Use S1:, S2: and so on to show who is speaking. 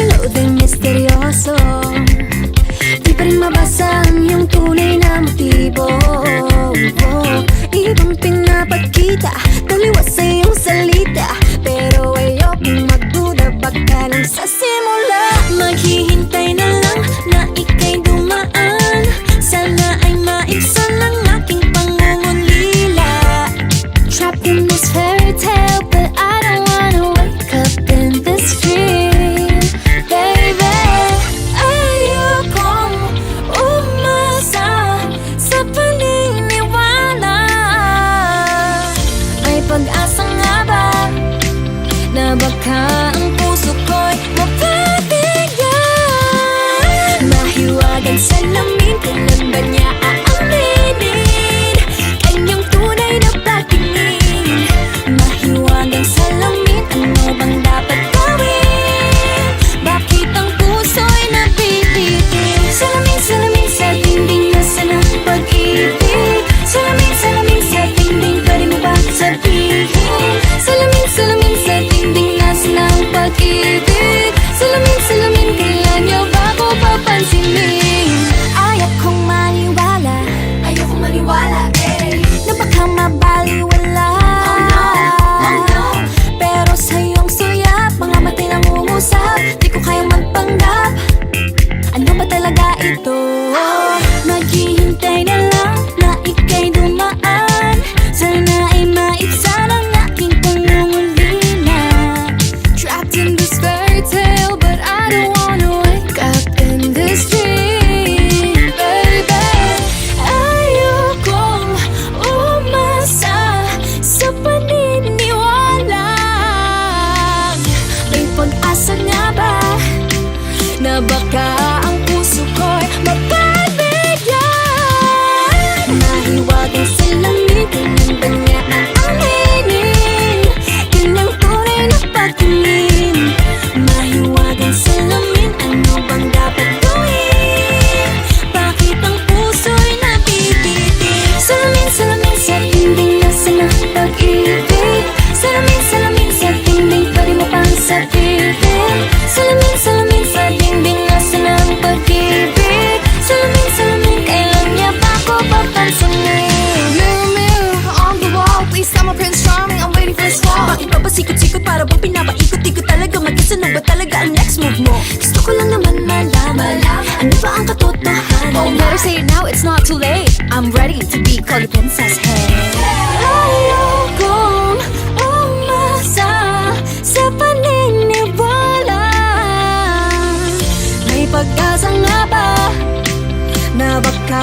S1: magulo din misteryoso. Di pa rin mabasa ang iyong tunay ito? Maghihintay na lang na ika'y dumaan. Sana ay maibsan ang aking pangungulina. Trapped in this fairy But I don't wanna wake up in this dream Baby. Ayokong umasa sa paniniwala. May pag-asa nga ba na baka
S2: Please tell my Prince Charming. I'm waiting for this fall
S1: Bakit ba ba sikot-sikot para bang pinapaikot-ikot talaga? Mag-isa na ba talaga ang next move mo? Gusto ko lang naman malaman Ano ba ang katotohanan?
S2: Oh, better say it now, it's not too late. I'm ready to be called a princess, hey.
S1: Ayokong umasa sa paniniwala. May pag-asa nga ba na baka